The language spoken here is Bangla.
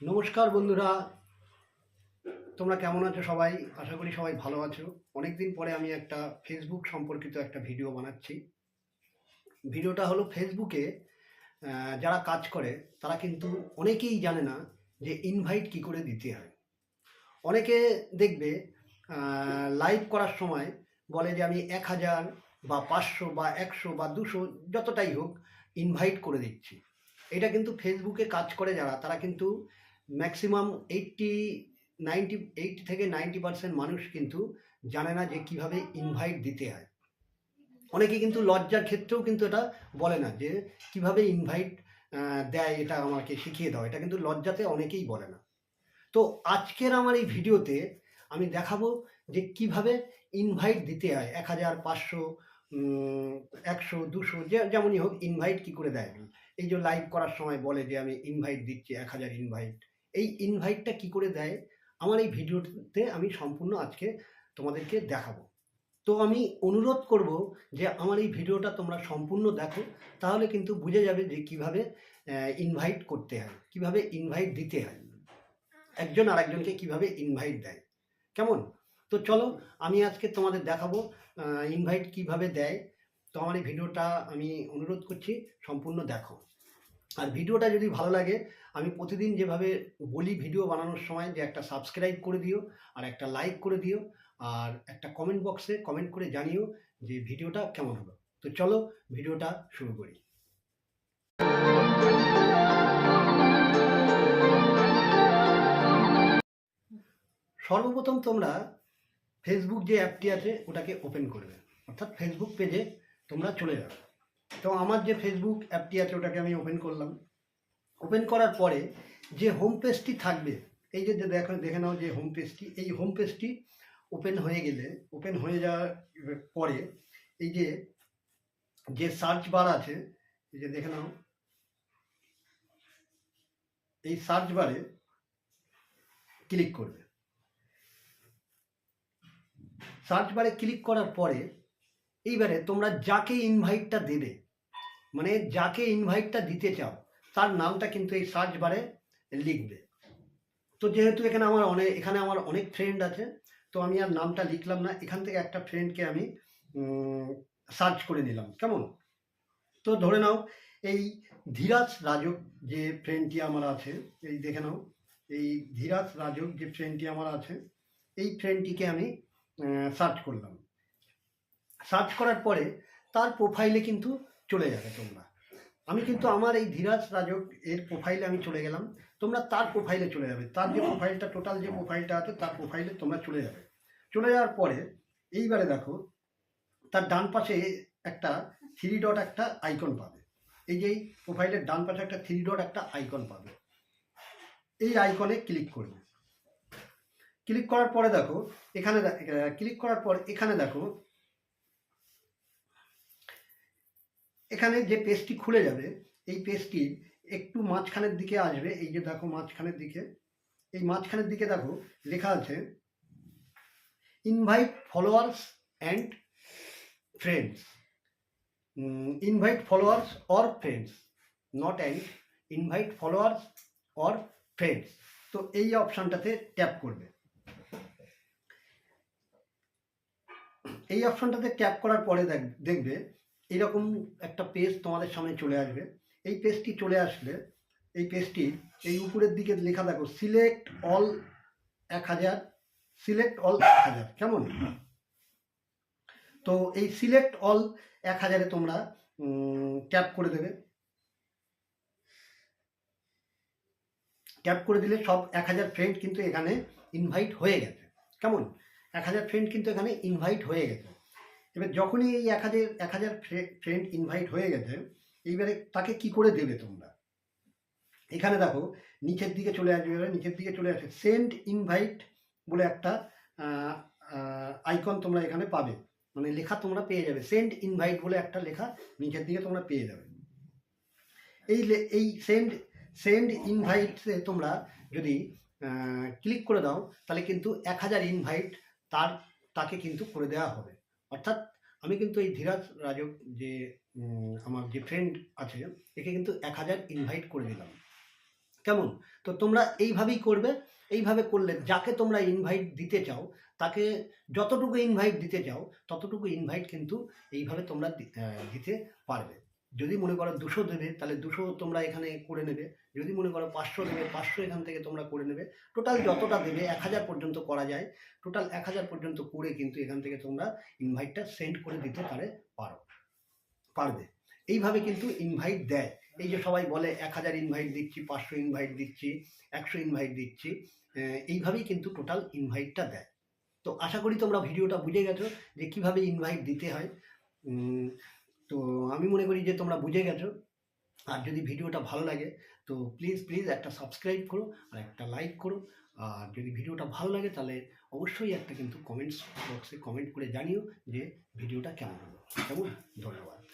নমস্কার বন্ধুরা। তোমরা কেমন আছো সবাই? আশা করি সবাই ভালো আছো। অনেকদিন পরে আমি একটা ফেসবুক সম্পর্কিত একটা ভিডিও বানাচ্ছি। ভিডিওটা হলো ফেসবুকে যারা কাজ করে, তারা কিন্তু অনেকেই জানে না যে ইনভাইট কি করে দিতে হয়। অনেকে দেখবে লাইভ করার সময় বলে যে আমি এক হাজার বা পাঁচশো বা একশো বা দুশো যতটাই হোক ইনভাইট করে দিচ্ছি। এটা কিন্তু ফেসবুকে কাজ করে যারা, তারা কিন্তু ম্যাক্সিমাম এইটটি নাইনটি এইট থেকে নাইনটি পার্সেন্ট মানুষ কিন্তু জানে না যে কীভাবে ইনভাইট দিতে হয়। অনেকে কিন্তু লজ্জার ক্ষেত্রেও কিন্তু এটা বলে না যে কীভাবে ইনভাইট দেয় এটা আমাকে শিখিয়ে দাও। এটা কিন্তু লজ্জাতে অনেকেই বলে না। তো আজকের আমার এই ভিডিওতে আমি দেখাবো যে কীভাবে ইনভাইট দিতে হয়। এক হাজার পাঁচশো একশো, দুশো, যে, যেমনই হোক ইনভাইট কি করে দেয়? এই যে লাইভ করার সময় বলে যে আমি ইনভাইট দিচ্ছি, এক হাজার ইনভাইট এই ইনভাইটটা কি করে দেয়? আমার এই ভিডিওতে আমি সম্পূর্ণ আজকে তোমাদেরকে দেখাবো। তো আমি অনুরোধ করব যে আমার এই ভিডিওটা তোমরা সম্পূর্ণ দেখো, তাহলে কিন্তু বুঝে যাবে যে কীভাবে ইনভাইট করতে হয়, কীভাবে ইনভাইট দিতে হয়। একজন আরেকজনকে কীভাবে ইনভাইট দেয়। কেমন? তো চলো, আমি আজকে তোমাদের দেখাবো ইনভাইট কীভাবে দেয়। তো আমার এই ভিডিওটা আমি অনুরোধ করছি, সম্পূর্ণ দেখো। আর ভিডিওটা যদি ভালো লাগে, আমি প্রতিদিন যেভাবে বলি ভিডিও বানানোর সময় যে একটা সাবস্ক্রাইব করে দিও আর একটা লাইক করে দিও আর একটা কমেন্ট বক্সে কমেন্ট করে জানিও যে ভিডিওটা কেমন হলো। তো চলো ভিডিওটা শুরু করি। সর্বপ্রথম তোমরা ফেসবুক যে অ্যাপটি আছে, ওটাকে ওপেন করবে। অর্থাৎ ফেসবুক পেজে তোমরা চলে যাবে। তো আমার যে ফেসবুক অ্যাপটি আছে, ওটাকে আমি ওপেন করলাম। ওপেন করার পরে যে হোম পেজটি থাকবে, এই যে দেখো দেখে নাও যে হোম পেজটি এই হোম পেজটি ওপেন হয়ে গেলে ওপেন হয়ে যাওয়ার পরে এই যে যে সার্চ বার আছে, এই যে দেখে নাও। এই সার্চ বারে ক্লিক করবে। সার্চ বারে ক্লিক করার পরে এইবারে তোমরা যাকে ইনভাইটটা দেবে মানে যাকে ইনভাইটটা দিতে চাও, তার নামটা কিন্তু এই সার্চ বারে লিখবে। তো যেহেতু এখানে আমার অনেক এখানে আমার অনেক ফ্রেন্ড আছে, তো আমি আর নামটা লিখলাম না, এখান থেকে একটা ফ্রেন্ডকে আমি সার্চ করে নিলাম, কেমন? তো ধরে নাও, এই ধীরাজ রাজক যে ফ্রেন্ডটি আমার আছে, এই দেখে নাও, এই ধীরাজ রাজক যে ফ্রেন্ডটি আমার আছে, এই ফ্রেন্ডটিকে আমি সার্চ করলাম। সার্চ করার পরে তার প্রোফাইলে কিন্তু চলে যাবে তোমরা। আমি কিন্তু আমার এই ধীরাজ রাজক এর প্রোফাইলে আমি চলে গেলাম। তোমরা তার প্রোফাইলে চলে যাবে। তার যে প্রোফাইলটা টোটাল যে প্রোফাইলটা আছে, তার প্রোফাইলে তোমরা চলে যাবে। চলে যাওয়ার পরে, এইবারে দেখো, তার ডান পাশে একটা থ্রি ডট একটা আইকন পাবে। এই যে প্রোফাইলের ডান পাশে একটা থ্রি ডট একটা আইকন পাবে। এই আইকনে ক্লিক করবে। ক্লিক করার পরে দেখো, এখানে ক্লিক করার পর এখানে দেখো এখানে যে পেজটি খুলে যাবে, এই পেজটি একটু মাঝখানের দিকে আসবে, এই যে দেখো মাঝখানের দিকে, এই মাঝখানের দিকে দেখো লেখা আছে invite followers and friends invite followers or friends not and invite followers or friends তো এই অপশানটাতে ট্যাপ করবে। এই অপশানটাতে ট্যাপ করার পরে দেখ- দেখবে এরকম একটা পেজ তোমাদের সামনে চলে আসবে। এই পেজটি চলে আসলে, এই পেজটি এই উপরের দিকে লেখা দেখো সিলেক্ট অল এক হাজার সিলেক্ট অল এক হাজার, কেমন? তো এই সিলেক্ট অল এক হাজারে তোমরা ট্যাপ করে দেবে। ট্যাপ করে দিলে সব এক হাজার ফ্রেন্ড কিন্তু এখানে ইনভাইট হয়ে গেছে। কেমন? এক হাজার ফ্রেন্ড কিন্তু এখানে ইনভাইট হয়ে গেছে। এবার যখনই এই এক হাজার এক হাজার ফ্রেন্ড ইনভাইট হয়ে গেছে, এইবারে তাকে কি করে দেবে তোমরা? এখানে দেখো, নিচের দিকে চলে আসবে নিচের দিকে চলে আসবে। সেন্ড ইনভাইট বলে একটা আইকন তোমরা এখানে পাবে। মানে লেখা তোমরা পেয়ে যাবে। সেন্ড ইনভাইট বলে একটা লেখা নিচের দিকে তোমরা পেয়ে যাবে। এই এই সেন্ড সেন্ড ইনভাইটে তোমরা যদি ক্লিক করে দাও, তাহলে কিন্তু এক হাজার ইনভাইট তার, তাকে কিন্তু করে দেওয়া হবে। অর্থাৎ আমি কিন্তু এই ধীরাজ রাজক যে আমার যে ফ্রেন্ড আছে, একে কিন্তু এক হাজার ইনভাইট করে দিলাম। কেমন? তো তোমরা এইভাবেই করবে, এইভাবে করলে যাকে তোমরা ইনভাইট দিতে চাও, তাকে যতটুকু ইনভাইট দিতে চাও, ততটুকু ইনভাইট কিন্তু এইভাবে তোমরা দিতে পারবে। যদি মনে করো দুশো দেবে, তাহলে দুশো তোমরা এখানে করে নেবে। যদি মনে করো পাঁচশো দেবে, পাঁচশো এখান থেকে তোমরা করে নেবে। টোটাল যতটা দেবে, এক হাজার পর্যন্ত করা যায়। টোটাল এক হাজার পর্যন্ত করে কিন্তু এখান থেকে তোমরা ইনভাইটটা সেন্ড করে দিতে পারে, পারো, পারবে। এইভাবে কিন্তু ইনভাইট দেয়। এই যে সবাই বলে, এক হাজার ইনভাইট দিচ্ছি, পাঁচশো ইনভাইট দিচ্ছি, একশো ইনভাইট দিচ্ছি এইভাবেই কিন্তু টোটাল ইনভাইটটা দেয়। তো আশা করি তোমরা ভিডিওটা বুঝে গেছো যে কীভাবে ইনভাইট দিতে হয়। তো আমি মনে করি যে তোমরা বুঝে গেছো। আর যদি ভিডিওটা ভালো লাগে, তো প্লিজ প্লিজ একটা সাবস্ক্রাইব করো আর একটা লাইক করো। আর যদি ভিডিওটা ভালো লাগে, তাহলে অবশ্যই একটা কিন্তু কমেন্টস বক্সে কমেন্ট করে জানিও যে ভিডিওটা কেমন হলো। কেমন? ধন্যবাদ।